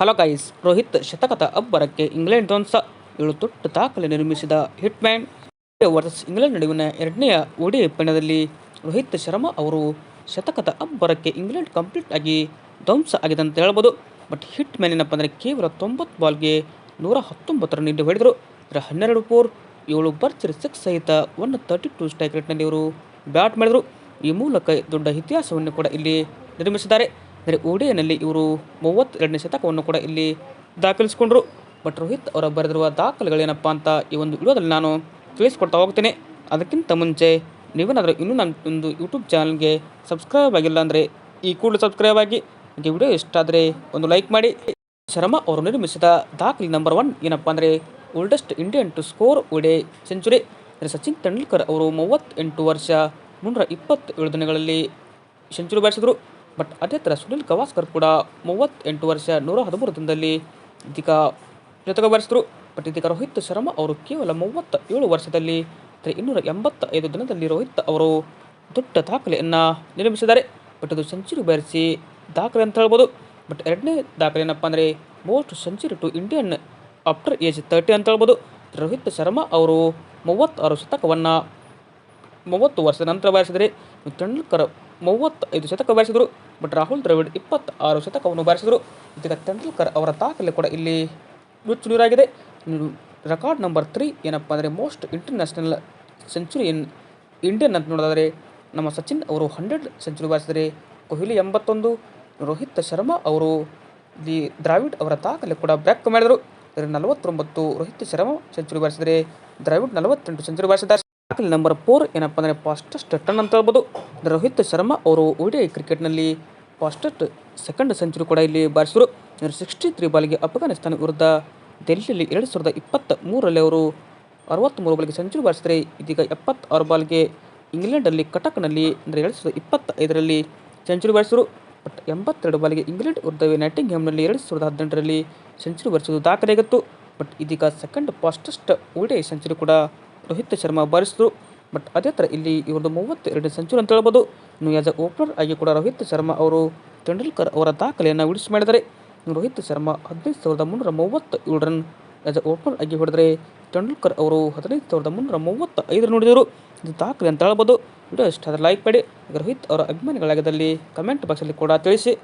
Hello guys Rohit ಶತಕದ ಅಬ್ಬರಕ್ಕೆ England ಧ್ವಂಸ. ಏಳು ತೊಟ್ಟು ದಾಖಲೆ ನಿರ್ಮಿಸಿದ ಹಿಟ್ಮ್ಯಾನ್. ವರ್ಸಸ್ ಇಂಗ್ಲೆಂಡ್ ನಡುವಿನ ಎರಡನೆಯ ಓಡಿ ಪಂದ್ಯದಲ್ಲಿ ರೋಹಿತ್ ಶರ್ಮಾ ಅವರು ಶತಕದ ಅಬ್ಬರಕ್ಕೆ ಇಂಗ್ಲೆಂಡ್ ಕಂಪ್ಲೀಟ್ ಆಗಿ ಧ್ವಂಸ ಆಗಿದೆ ಅಂತ ಹೇಳ್ಬೋದು ಬಟ್ ಹಿಟ್ ಮ್ಯಾನ್ ಏನಪ್ಪ ಅಂದರೆ ಕೇವಲ ತೊಂಬತ್ತು ಬಾಲ್ಗೆ ನೂರ ಹತ್ತೊಂಬತ್ತು ರನ್ ಹೊಡೆದರು. ಇದರ ಹನ್ನೆರಡು ಫೋರ್ ಏಳು ಬರ್ಚರ್ ಸಿಕ್ಸ್ ಸಹಿತ ಒನ್ ತರ್ಟಿ ಟು ಸ್ಟ್ರೈಕ್ ರೇಟ್ನಲ್ಲಿ ಇವರು ಬ್ಯಾಟ್ ಮಾಡಿದರು. ಈ ಮೂಲಕ ದೊಡ್ಡ ಇತಿಹಾಸವನ್ನು ಕೂಡ ಇಲ್ಲಿ ನಿರ್ಮಿಸಿದ್ದಾರೆ. ಅಂದರೆ ಓಡಿಯಲ್ಲಿ ಇವರು ಮೂವತ್ತೆರಡನೇ ಶತಕವನ್ನು ಕೂಡ ಇಲ್ಲಿ ದಾಖಲಿಸಿಕೊಂಡರು. ಬಟ್ ರೋಹಿತ್ ಅವರ ಬರೆದಿರುವ ದಾಖಲೆಗಳೇನಪ್ಪ ಅಂತ ಈ ಒಂದು ವಿಡಿಯೋದಲ್ಲಿ ನಾನು ತಿಳಿಸ್ಕೊಡ್ತಾ ಹೋಗ್ತೇನೆ. ಅದಕ್ಕಿಂತ ಮುಂಚೆ ನೀವೇನಾದರೂ ಇನ್ನೂ ನನ್ನ ಒಂದು ಯೂಟ್ಯೂಬ್ ಚಾನಲ್ಗೆ ಸಬ್ಸ್ಕ್ರೈಬ್ ಆಗಿಲ್ಲ ಅಂದರೆ ಈ ಕೂಡಲೇ ಸಬ್ಸ್ಕ್ರೈಬ್ ಆಗಿ. ನಿಮಗೆ ವಿಡಿಯೋ ಇಷ್ಟ ಆದರೆ ಒಂದು ಲೈಕ್ ಮಾಡಿ. ಶರ್ಮಾ ಅವರು ನಿರ್ಮಿಸಿದ ದಾಖಲೆ ನಂಬರ್ ಒನ್ ಏನಪ್ಪ ಅಂದರೆ oldest Indian to score ODI century. ಅಂದರೆ ಸಚಿನ್ ತೆಂಡೂಲ್ಕರ್ ಅವರು ಮೂವತ್ತೆಂಟು ವರ್ಷ ಮುನ್ನೂರ ಇಪ್ಪತ್ತೇಳು ದಿನಗಳಲ್ಲಿ ಸೆಂಚುರಿ ಬಾರಿಸಿದರು. ಬಟ್ ಅದೇ ಥರ ಸುನಿಲ್ ಗವಾಸ್ಕರ್ ಕೂಡ ಮೂವತ್ತೆಂಟು ವರ್ಷ ನೂರ ಹದಿಮೂರು ದಿನದಲ್ಲಿ ಇದೀಗ ಶತಕ ಬಾರಿಸಿದರು ಬಟ್ ಇದೀಗ ರೋಹಿತ್ ಶರ್ಮಾ ಅವರು ಕೇವಲ ಮೂವತ್ತ ಏಳು ವರ್ಷದಲ್ಲಿ ಅಂದರೆ ಇನ್ನೂರ ಎಂಬತ್ತೈದು ದಿನದಲ್ಲಿ ರೋಹಿತ್ ಅವರು ದೊಡ್ಡ ದಾಖಲೆಯನ್ನು ನಿರ್ಮಿಸಿದ್ದಾರೆ. ಬಟ್ ಅದು ಸೆಂಚುರಿ ಬಾರಿಸಿ ದಾಖಲೆ ಅಂತ ಹೇಳ್ಬೋದು. ಬಟ್ ಎರಡನೇ ದಾಖಲೆ ಏನಪ್ಪ ಅಂದರೆ most century to Indian after age thirty ಅಂತ ಹೇಳ್ಬೋದು. ರೋಹಿತ್ ಶರ್ಮಾ ಅವರು ಮೂವತ್ತಾರು ಶತಕವನ್ನು ಮೂವತ್ತು ವರ್ಷದ ನಂತರ ಬಾರಿಸಿದರೆ ತೆಂಡೂಲ್ಕರ್ ಮೂವತ್ತೈದು ಶತಕ ಬಾರಿಸಿದರು. ಬಟ್ ರಾಹುಲ್ ದ್ರವಿಡ್ ಇಪ್ಪತ್ತಾರು ಶತಕವನ್ನು ಬಾರಿಸಿದರು. ಇದೀಗ ತೆಂಡೂಲ್ಕರ್ ಅವರ ದಾಖಲೆ ಕೂಡ ಇಲ್ಲಿ ನುಚ್ಚು ನೀರಾಗಿದೆ. ರೆಕಾರ್ಡ್ ನಂಬರ್ ತ್ರೀ ಏನಪ್ಪ ಅಂದರೆ most international century in Indian ಅಂತ ನೋಡೋದಾದರೆ ನಮ್ಮ ಸಚಿನ್ ಅವರು ಹಂಡ್ರೆಡ್ ಸೆಂಚುರಿ ಬಾರಿಸಿದರೆ ಕೊಹ್ಲಿ ಎಂಬತ್ತೊಂದು, ರೋಹಿತ್ ಶರ್ಮಾ ಅವರು ದಿ ದ್ರಾವಿಡ್ ಅವರ ದಾಖಲೆ ಕೂಡ ಬ್ರೇಕ್ ಮಾಡಿದರು. ನಲವತ್ತೊಂಬತ್ತು ರೋಹಿತ್ ಶರ್ಮಾ ಸೆಂಚುರಿ ಬಾರಿಸಿದರೆ ದ್ರಾವಿಡ್ ನಲವತ್ತೆಂಟು ಸೆಂಚುರಿ ಬಾರಿಸಿದ್ದಾರೆ. ದಾಖಲೆ ನಂಬರ್ ಫೋರ್ ಏನಪ್ಪ ಅಂದರೆ ಫಾಸ್ಟೆಸ್ಟ್ ಟನ್ ಅಂತ ಹೇಳ್ಬೋದು. ರೋಹಿತ್ ಶರ್ಮಾ ಅವರು ಒಡಿಐ ಕ್ರಿಕೆಟ್ನಲ್ಲಿ ಫಾಸ್ಟೆಸ್ಟ್ ಸೆಕೆಂಡ್ ಸೆಂಚುರಿ ಕೂಡ ಇಲ್ಲಿ ಬಾರಿಸಿದರು. ಸಿಕ್ಸ್ಟಿ ತ್ರೀ ಬಾಲ್ಗೆ ಅಫ್ಘಾನಿಸ್ತಾನ ವಿರುದ್ಧ ದೆಹಲಿಯಲ್ಲಿ ಎರಡು ಸಾವಿರದ ಇಪ್ಪತ್ತ ಮೂರರಲ್ಲಿ ಅವರು ಅರವತ್ತ್ಮೂರು ಬಾಲ್ಗೆ ಸೆಂಚುರಿ ಬಾರಿಸಿದರೆ, ಇದೀಗ ಎಪ್ಪತ್ತಾರು ಬಾಲ್ಗೆ ಇಂಗ್ಲೆಂಡಲ್ಲಿ ಕಟಕ್ನಲ್ಲಿ, ಅಂದರೆ ಎರಡು ಸಾವಿರದ ಇಪ್ಪತ್ತೈದರಲ್ಲಿ ಸೆಂಚುರಿ ಬಾರಿಸಿದರು. ಬಟ್ ಎಂಬತ್ತೆರಡು ಬಾಲಿಗೆ ಇಂಗ್ಲೆಂಡ್ ವಿರುದ್ಧ ನೈಟಿಂಗ್ ಹ್ಯಾಮ್ನಲ್ಲಿ ಎರಡು ಸಾವಿರದ ಹದಿನೆಂಟರಲ್ಲಿ ಸೆಂಚುರಿ ಬಾರಿಸೋದು ದಾಖಲೆಯಾಗಿತ್ತು. ಬಟ್ ಇದೀಗ ಸೆಕೆಂಡ್ ಫಾಸ್ಟೆಸ್ಟ್ ಒಡಿಐ ಸೆಂಚುರಿ ಕೂಡ ರೋಹಿತ್ ಶರ್ಮಾ ಬಾರಿಸಿದರು. ಬಟ್ ಅದೇ ಥರ ಇಲ್ಲಿ ಇವ್ರದ್ದು ಮೂವತ್ತೆರಡು ಸೆಂಚುರಿ ಅಂತ ಹೇಳ್ಬೋದು. ಇನ್ನು ಆ್ಯಸ್ ಅ ಓಪನರ್ ಆಗಿ ಕೂಡ ರೋಹಿತ್ ಶರ್ಮಾ ಅವರು ತೆಂಡೂಲ್ಕರ್ ಅವರ ದಾಖಲೆಯನ್ನು ಉಳಿಸಿ ಮಾಡಿದರೆ ರೋಹಿತ್ ಶರ್ಮಾ ಹದಿನೈದು ಸಾವಿರದ ಮುನ್ನೂರ ಮೂವತ್ತ ಏಳು ರನ್ ಆ್ಯಸ್ ಅ ಓಪನರ್ ಆಗಿ ಹೊಡೆದರೆ ತೆಂಡೂಲ್ಕರ್ ಅವರು ಹದಿನೈದು ಸಾವಿರದ ಮುನ್ನೂರ ಮೂವತ್ತ ಐದು ನೋಡಿದರು. ಇದು ದಾಖಲೆ ಅಂತ ಹೇಳ್ಬೋದು. ವಿಡಿಯೋ ಇಷ್ಟ ಆದರೆ ಲೈಕ್ ಮಾಡಿ. ರೋಹಿತ್ ಅವರ ಅಭಿಮಾನಿಗಳಾಗದಲ್ಲಿ ಕಮೆಂಟ್ ಬಾಕ್ಸಲ್ಲಿ ಕೂಡ ತಿಳಿಸಿ.